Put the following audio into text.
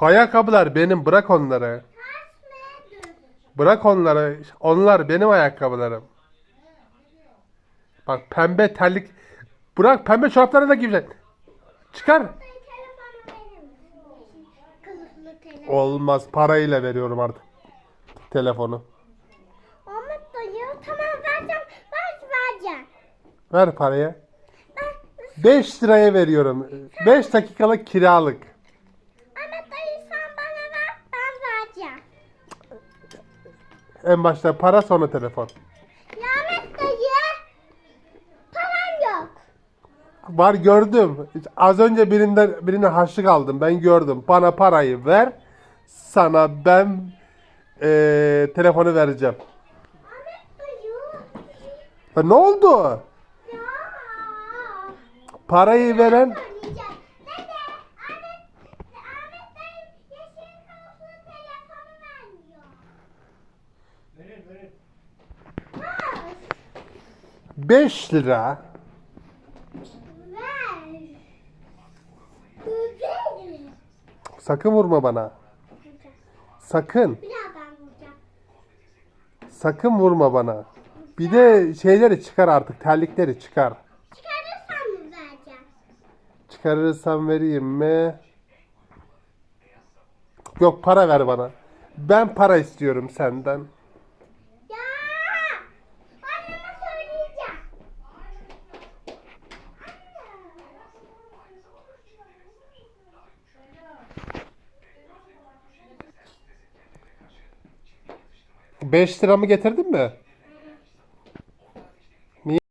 Ayakkabılar benim bırak onları. Bırak onları. Onlar benim ayakkabılarım. Bak pembe terlik. Bırak pembe çoraplarını da giyeceksin. Çıkar. Olmaz parayla veriyorum artık. Telefonu. Ahmet dayı tamam vereceğim. Ver vereceğim. Ver parayı. Ben 5 liraya veriyorum. 5 dakikalık kiralık. En başta para sonra telefon. Ahmet dayı. Param yok. Var gördüm. Az önce birinden birine harçlık aldım. Ben gördüm. Bana parayı ver. Sana ben eee, telefonu vereceğim. Ahmet dayı. Ne oldu? Ya. Parayı veren Söyleyeceğim. Dede. Ahmet. Ahmet dayı yeşil kılıflı telefonu vermiyor. Verin verin. Ver. 5 lira. Sakın vurma bana. Sakın. Sakın vurma bana. Bir de şeyleri çıkar artık. Terlikleri çıkar. Çıkarırsam mı vereceğim? Çıkarırsam vereyim mi? Yok para ver bana. Ben para istiyorum senden. 5 liramı getirdin mi?